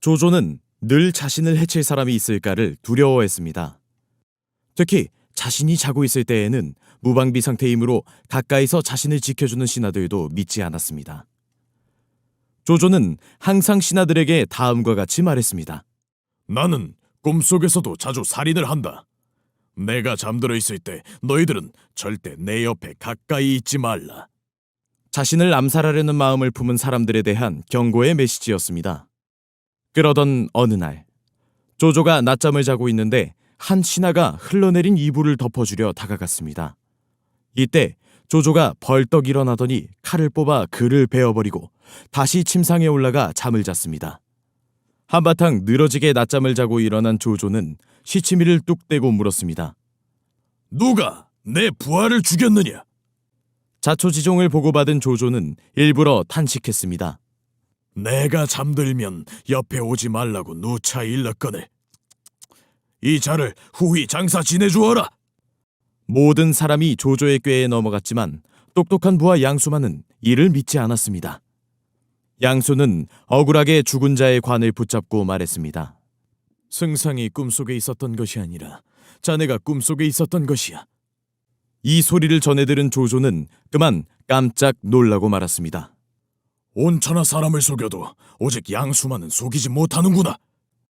조조는 늘 자신을 해칠 사람이 있을까를 두려워했습니다. 특히 자신이 자고 있을 때에는 무방비 상태이므로 가까이서 자신을 지켜주는 신하들도 믿지 않았습니다. 조조는 항상 신하들에게 다음과 같이 말했습니다. 나는 꿈속에서도 자주 살인을 한다. 내가 잠들어 있을 때 너희들은 절대 내 옆에 가까이 있지 말라. 자신을 암살하려는 마음을 품은 사람들에 대한 경고의 메시지였습니다. 그러던 어느 날, 조조가 낮잠을 자고 있는데 한 신하가 흘러내린 이불을 덮어주려 다가갔습니다. 이때 조조가 벌떡 일어나더니 칼을 뽑아 그를 베어버리고 다시 침상에 올라가 잠을 잤습니다. 한바탕 늘어지게 낮잠을 자고 일어난 조조는 시치미를 뚝 떼고 물었습니다. 누가 내 부하를 죽였느냐? 자초지종을 보고받은 조조는 일부러 탄식했습니다. 내가 잠들면 옆에 오지 말라고 누차 일렀거늘. 이 자를 후히 장사 지내주어라. 모든 사람이 조조의 꾀에 넘어갔지만 똑똑한 부하 양수만은 이를 믿지 않았습니다. 양수는 억울하게 죽은 자의 관을 붙잡고 말했습니다. 승상이 꿈속에 있었던 것이 아니라 자네가 꿈속에 있었던 것이야. 이 소리를 전해 들은 조조는 그만 깜짝 놀라고 말았습니다. 온천하 사람을 속여도 오직 양수만은 속이지 못하는구나.